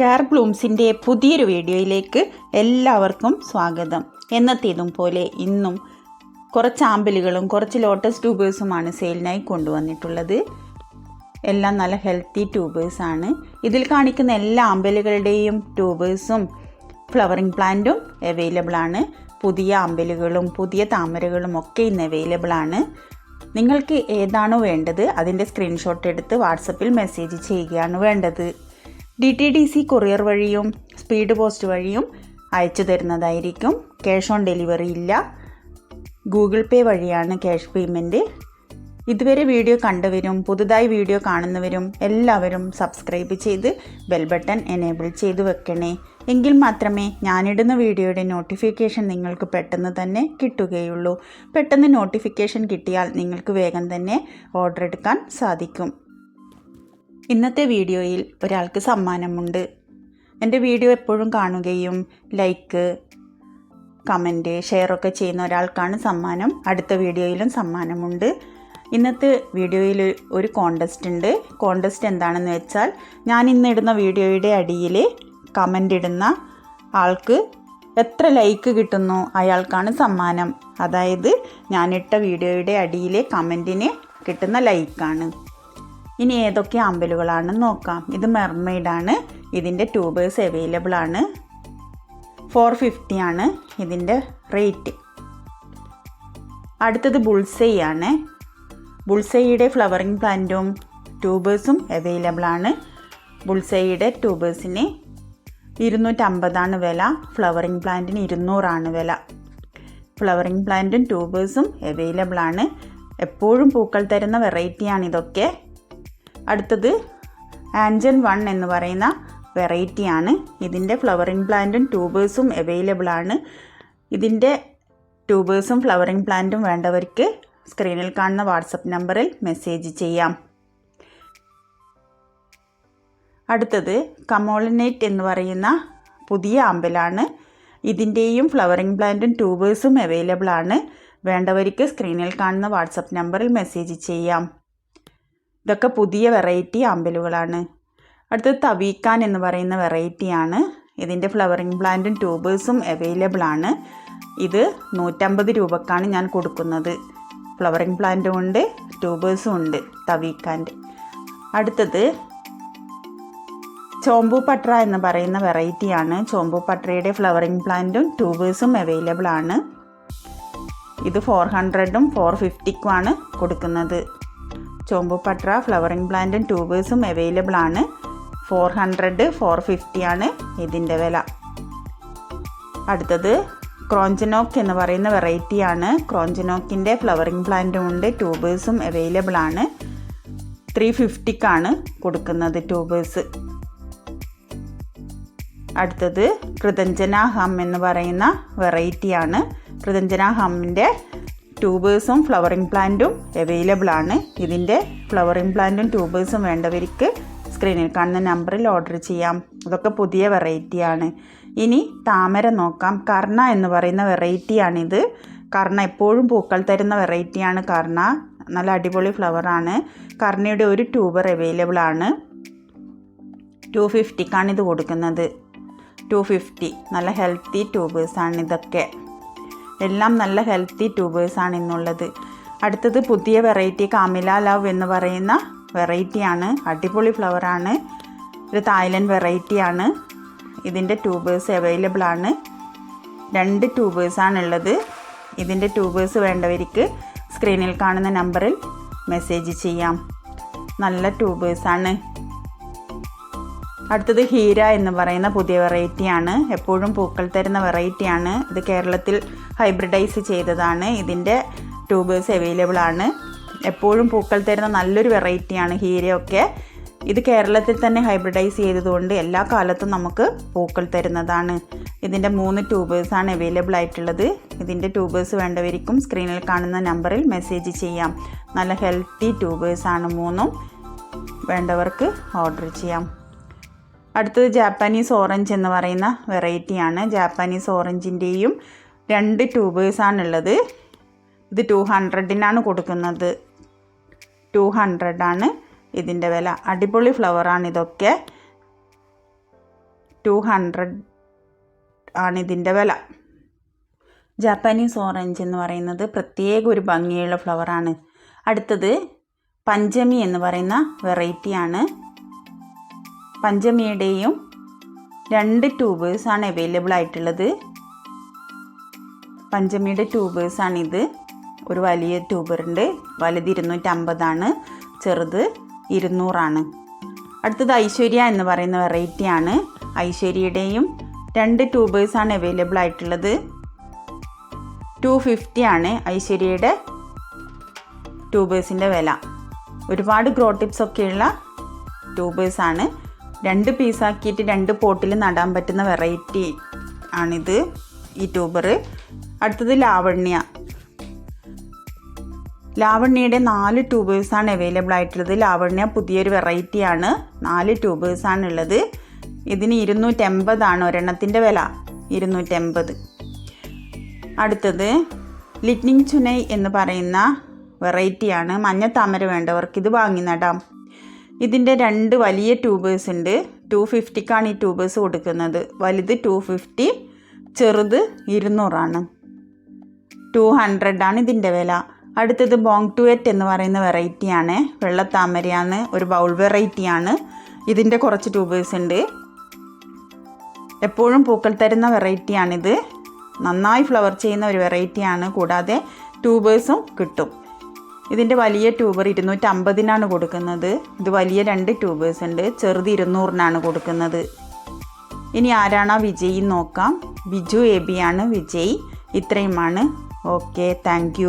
Care ബ്ലൂംസിന്റെ പുതിയൊരു വീഡിയോയിലേക്ക് എല്ലാവർക്കും സ്വാഗതം. എന്നത്തേതും പോലെ ഇന്നും കുറച്ച് ആമ്പലുകളും കുറച്ച് ലോട്ടസ് ട്യൂബേഴ്സുമാണ് സെയിലിനായി കൊണ്ടുവന്നിട്ടുള്ളത്. എല്ലാം നല്ല ഹെൽത്തി ട്യൂബേഴ്സാണ് ഇതിൽ കാണിക്കുന്ന എല്ലാ ആമ്പലുകളുടെയും ട്യൂബേഴ്സും ഫ്ലവറിങ് പ്ലാന്റും അവൈലബിൾ ആണ്. പുതിയ ആമ്പലുകളും പുതിയ താമരകളും ഒക്കെ ഇന്ന് അവൈലബിൾ ആണ്. നിങ്ങൾക്ക് ഏതാണോ വേണ്ടത് അതിന്റെ സ്ക്രീൻഷോട്ട് എടുത്ത് വാട്സപ്പിൽ മെസ്സേജ് ചെയ്യുകയാണ് വേണ്ടത്. D T D C courier വഴിയും സ്പീഡ് പോസ്റ്റ് വഴിയും അയച്ചു തരുന്നതായിരിക്കും. ക്യാഷ് ഓൺ ഡെലിവറി ഇല്ല. ഗൂഗിൾ പേ വഴിയാണ് ക്യാഷ് പേയ്മെന്റ് ഇതുവരെ വീഡിയോ കണ്ടവരും പുതുതായി വീഡിയോ കാണുന്നവരും എല്ലാവരും സബ്സ്ക്രൈബ് ചെയ്ത് ബെൽ ബട്ടൺ എനേബിൾ ചെയ്ത് വെക്കണേ. എങ്കിൽ മാത്രമേ ഞാനിടുന്ന വീഡിയോയുടെ നോട്ടിഫിക്കേഷൻ നിങ്ങൾക്ക് പെട്ടെന്ന് തന്നെ കിട്ടുകയുള്ളൂ. പെട്ടെന്ന് നോട്ടിഫിക്കേഷൻ കിട്ടിയാൽ നിങ്ങൾക്ക് വേഗം തന്നെ ഓർഡർ എടുക്കാൻ സാധിക്കും. ഇന്നത്തെ വീഡിയോയിൽ ഒരാൾക്ക് സമ്മാനമുണ്ട്. എന്റെ വീഡിയോ എപ്പോഴും കാണുകയും ലൈക്ക് കമന്റ് ഷെയറൊക്കെ ചെയ്യുന്ന ഒരാൾക്കാണ് സമ്മാനം. അടുത്ത വീഡിയോയിലും സമ്മാനമുണ്ട്. ഇന്നത്തെ വീഡിയോയിൽ ഒരു കോണ്ടസ്റ്റ് ഉണ്ട്. കോണ്ടസ്റ്റ് എന്താണെന്ന് വെച്ചാൽ ഞാൻ ഇന്ന് ഇടുന്ന വീഡിയോയുടെ അടിയിൽ കമന്റ് ഇടുന്ന ആൾക്ക് എത്ര ലൈക്ക് കിട്ടുന്നു അയാൾക്കാണ് സമ്മാനം. അതായത് ഞാനിട്ട വീഡിയോയുടെ അടിയിലെ കമന്റിന് കിട്ടുന്ന ലൈക്കാണ്. ഇനി ഏതൊക്കെ അമ്പലുകളാണെന്ന് നോക്കാം. ഇത് മെർമെയ്ഡാണ് ഇതിന്റെ ട്യൂബേഴ്സ് അവൈലബിൾ ആണ്. ഫോർ ഫിഫ്റ്റി ആണ് ഇതിന്റെ റേറ്റ് അടുത്തത് ബുൾസൈ ആണ്. ബുൾസൈയുടെ ഫ്ലവറിങ് പ്ലാന്റും ട്യൂബേഴ്സും അവൈലബിൾ ആണ്. ബുൾസൈയുടെ ട്യൂബേഴ്സിന് ഇരുന്നൂറ്റമ്പതാണ് വില ഫ്ലവറിങ് പ്ലാന്റിന് ഇരുന്നൂറാണ് വില. ഫ്ലവറിങ് പ്ലാന്റും ട്യൂബേഴ്സും അവൈലബിൾ ആണ്. എപ്പോഴും പൂക്കൾ തരുന്ന വെറൈറ്റിയാണ് ഇതൊക്കെ. അടുത്തത് ആൻജൻ വൺ എന്ന് പറയുന്ന വെറൈറ്റിയാണ് ഇതിന്റെ ഫ്ലവറിങ് പ്ലാന്റും ട്യൂബേഴ്സും അവൈലബിൾ ആണ്. ഇതിന്റെ ട്യൂബേഴ്സും ഫ്ലവറിങ് പ്ലാന്റും വേണ്ടവർക്ക് സ്ക്രീനിൽ കാണുന്ന വാട്സപ്പ് നമ്പറിൽ മെസ്സേജ് ചെയ്യാം. അടുത്തത് കമോളിനേറ്റ് എന്ന് പറയുന്ന പുതിയ ആമ്പലാണ് ഇതിന്റെയും ഫ്ലവറിങ് പ്ലാന്റും ട്യൂബേഴ്സും അവൈലബിൾ ആണ്. വേണ്ടവർക്ക് സ്ക്രീനിൽ കാണുന്ന വാട്സപ്പ് നമ്പറിൽ മെസ്സേജ് ചെയ്യാം. ഇതൊക്കെ പുതിയ വെറൈറ്റി അമ്പലുകളാണ്. അടുത്തത് തവീക്കാൻ എന്ന് പറയുന്ന വെറൈറ്റിയാണ് ഇതിന്റെ ഫ്ലവറിങ് പ്ലാന്റും ട്യൂബേഴ്സും അവൈലബിൾ ആണ്. ഇത് നൂറ്റമ്പത് രൂപക്കാണ് ഞാൻ കൊടുക്കുന്നത്. ഫ്ലവറിങ് പ്ലാന്റും ഉണ്ട് ട്യൂബേഴ്സും ഉണ്ട് തവീക്കാന്റെ അടുത്തത് ചോമ്പു പട്ര എന്ന് പറയുന്ന വെറൈറ്റിയാണ് ചോമ്പു പട്രയുടെ ഫ്ലവറിങ് പ്ലാന്റും ട്യൂബേഴ്സും അവൈലബിൾ ആണ്. ഇത് ഫോർ ഹൺഡ്രഡും ഫോർ ഫിഫ്റ്റിക്കുമാണ് കൊടുക്കുന്നത്. ചോമ്പു ഫ്ലവറിംഗ് പ്ലാന്റും ട്യൂബേഴ്സും അവൈലബിൾ ആണ്. ഫോർ ഹൺഡ്രഡ് ഫോർ ഫിഫ്റ്റി ആണ് ഇതിന്റെ വില. അടുത്തത് ക്രോഞ്ചനോക്ക് എന്ന് പറയുന്ന വെറൈറ്റിയാണ് ക്രോഞ്ചനോക്കിന്റെ ഫ്ലവറിംഗ് പ്ലാന്റും ഉണ്ട് ട്യൂബേഴ്സും അവൈലബിൾ ആണ്. ത്രീ ഫിഫ്റ്റിക്കാണ് കൊടുക്കുന്നത് ട്യൂബേഴ്സ് അടുത്തത് കൃതഞ്ജന ഹം എന്ന് പറയുന്ന വെറൈറ്റിയാണ് കൃതഞ്ജന ഹമ്മിന്റെ ട്യൂബേഴ്സും ഫ്ലവറിംഗ് പ്ലാന്റും അവൈലബിൾ ആണ്. ഇതിന്റെ ഫ്ലവറിംഗ് പ്ലാന്റും ട്യൂബേഴ്സും വേണ്ടവർക്ക് സ്ക്രീനിൽ കാണുന്ന നമ്പറിൽ ഓർഡർ ചെയ്യാം. അതൊക്കെ പുതിയ വെറൈറ്റിയാണ് ഇനി താമര നോക്കാം. കർണ എന്ന് പറയുന്ന വെറൈറ്റിയാണിത് കർണ എപ്പോഴും പൂക്കൾ തരുന്ന വെറൈറ്റിയാണ് കർണ. നല്ല അടിപൊളി ഫ്ലവറാണ് കർണയുടെ ഒരു ട്യൂബർ അവൈലബിൾ ആണ്. ടു ഫിഫ്റ്റിക്കാണ് ഇത് കൊടുക്കുന്നത്. ടു ഫിഫ്റ്റി നല്ല ഹെൽത്തി ട്യൂബേഴ്സാണ് ഇതൊക്കെ. എല്ലാം നല്ല ഹെൽത്തി ട്യൂബേഴ്സാണ് ഇന്നുള്ളത്. അടുത്തത് പുതിയ വെറൈറ്റി കാമില ലവ് എന്ന് പറയുന്ന വെറൈറ്റിയാണ് അടിപൊളി ഫ്ലവറാണ് ഒരു തായ്ലൻഡ് വെറൈറ്റിയാണ് ഇതിന്റെ ട്യൂബേഴ്സ് അവൈലബിൾ ആണ്. രണ്ട് ട്യൂബേഴ്സാണുള്ളത് ഇതിന്റെ ട്യൂബേഴ്സ് വേണ്ടവർക്ക് സ്ക്രീനിൽ കാണുന്ന നമ്പറിൽ മെസ്സേജ് ചെയ്യാം. നല്ല ട്യൂബേഴ്സാണ് അടുത്തത് ഹീര എന്ന് പറയുന്ന പുതിയ വെറൈറ്റിയാണ് എപ്പോഴും പൂക്കൾ തരുന്ന വെറൈറ്റിയാണ് ഇത് കേരളത്തിൽ ഹൈബ്രിഡൈസ് ചെയ്തതാണ്. ഇതിന്റെ ട്യൂബേഴ്സ് അവൈലബിൾ ആണ്. എപ്പോഴും പൂക്കൾ തരുന്ന നല്ലൊരു വെറൈറ്റിയാണ് ഹീരയൊക്കെ. ഇത് കേരളത്തിൽ തന്നെ ഹൈബ്രിഡൈസ് ചെയ്തതുകൊണ്ട് എല്ലാ കാലത്തും നമുക്ക് പൂക്കൾ തരുന്നതാണ്. ഇതിന്റെ മൂന്ന് ട്യൂബേഴ്സാണ് അവൈലബിൾ ആയിട്ടുള്ളത്. ഇതിന്റെ ട്യൂബേഴ്സ് വേണ്ടവർക്കും സ്ക്രീനിൽ കാണുന്ന നമ്പറിൽ മെസ്സേജ് ചെയ്യാം. നല്ല ഹെൽത്തി ട്യൂബേഴ്സാണ് മൂന്നും വേണ്ടവർക്ക് ഓർഡർ ചെയ്യാം. അടുത്തത് ജാപ്പാനീസ് ഓറഞ്ച് എന്ന് പറയുന്ന വെറൈറ്റിയാണ് ജാപ്പാനീസ് ഓറഞ്ചിന്റെയും രണ്ട് ട്യൂബേഴ്സാണുള്ളത് ഇത് ടു ഹൺഡ്രഡിനാണ് കൊടുക്കുന്നത്. ടു ഹൺഡ്രഡാണ് ഇതിന്റെ വില. അടിപൊളി ഫ്ലവറാണ് ഇതൊക്കെ. ടു ഹൺഡ്രഡ് ആണ് ഇതിന്റെ വില. ജാപ്പാനീസ് ഓറഞ്ച് എന്ന് പറയുന്നത് പ്രത്യേക ഒരു ഭംഗിയുള്ള ഫ്ലവറാണ് അടുത്തത് പഞ്ചമി എന്ന് പറയുന്ന വെറൈറ്റിയാണ് പഞ്ചമിയുടെയും രണ്ട് ട്യൂബേഴ്സാണ് അവൈലബിൾ ആയിട്ടുള്ളത്. പഞ്ചമിയുടെ ട്യൂബേഴ്സാണിത് ഒരു വലിയ ട്യൂബറുണ്ട് വലുത് ഇരുന്നൂറ്റമ്പതാണ് ചെറുത് ഇരുന്നൂറാണ് അടുത്തത് ഐശ്വര്യ എന്ന് പറയുന്ന വെറൈറ്റിയാണ് ഐശ്വര്യയുടെയും രണ്ട് ട്യൂബേഴ്സാണ് അവൈലബിൾ ആയിട്ടുള്ളത്. ടു ഫിഫ്റ്റി ആണ് ഐശ്വര്യയുടെ ട്യൂബേഴ്സിന്റെ വില. ഒരുപാട് ഗ്രോ ടിപ്സ് ഒക്കെയുള്ള ട്യൂബേഴ്സാണ് രണ്ട് പീസാക്കിയിട്ട് രണ്ട് പോട്ടിൽ നടാൻ പറ്റുന്ന വെറൈറ്റി ആണിത് ഈ ട്യൂബർ അടുത്തത് ലാവണ്യ. ലാവണ്യയുടെ നാല് ട്യൂബേഴ്സാണ് അവൈലബിൾ ആയിട്ടുള്ളത്. ലാവണ്യ പുതിയൊരു വെറൈറ്റിയാണ് നാല് ട്യൂബേഴ്സാണ് ഉള്ളത്. ഇതിന് ഇരുന്നൂറ്റമ്പതാണ് ഒരെണ്ണത്തിന്റെ വില. ഇരുന്നൂറ്റമ്പത്. അടുത്തത് ലിറ്റ്നിങ് ചുനൈ എന്ന് പറയുന്ന വെറൈറ്റിയാണ് മഞ്ഞ താമര വേണ്ടവർക്ക് ഇത് വാങ്ങി നടാം. ഇതിന്റെ രണ്ട് വലിയ ട്യൂബേഴ്സ് ഉണ്ട്. ടു ഫിഫ്റ്റിക്കാണ് ഈ ട്യൂബേഴ്സ് കൊടുക്കുന്നത്. വലുത് ടു ഫിഫ്റ്റി ചെറുത് ഇരുന്നൂറാണ്. ടു ഹൺഡ്രഡാണ് ഇതിന്റെ വില. അടുത്തത് ബോങ് ടുവെറ്റ് എന്ന് പറയുന്ന വെറൈറ്റിയാണ് വെള്ളത്താമരയാണ് ഒരു ബൗൾ വെറൈറ്റിയാണ് ഇതിന്റെ കുറച്ച് ട്യൂബേഴ്സ് ഉണ്ട്. എപ്പോഴും പൂക്കൾ തരുന്ന വെറൈറ്റിയാണിത് നന്നായി ഫ്ലവർ ചെയ്യുന്ന ഒരു വെറൈറ്റിയാണ് കൂടാതെ ട്യൂബേഴ്സും കിട്ടും. ഇതിന്റെ വലിയ ട്യൂബർ ഇരുന്നൂറ്റമ്പതിനാണ് കൊടുക്കുന്നത്. ഇത് വലിയ രണ്ട് ട്യൂബേഴ്സ് ഉണ്ട്. ചെറുത് ഇരുന്നൂറിനാണ് കൊടുക്കുന്നത്. ഇനി ആരാണ് ആ വിജയി നോക്കാം. ബിജു എ ബി ആണ് വിജയ്. ഇത്രയുമാണ്. Okay thank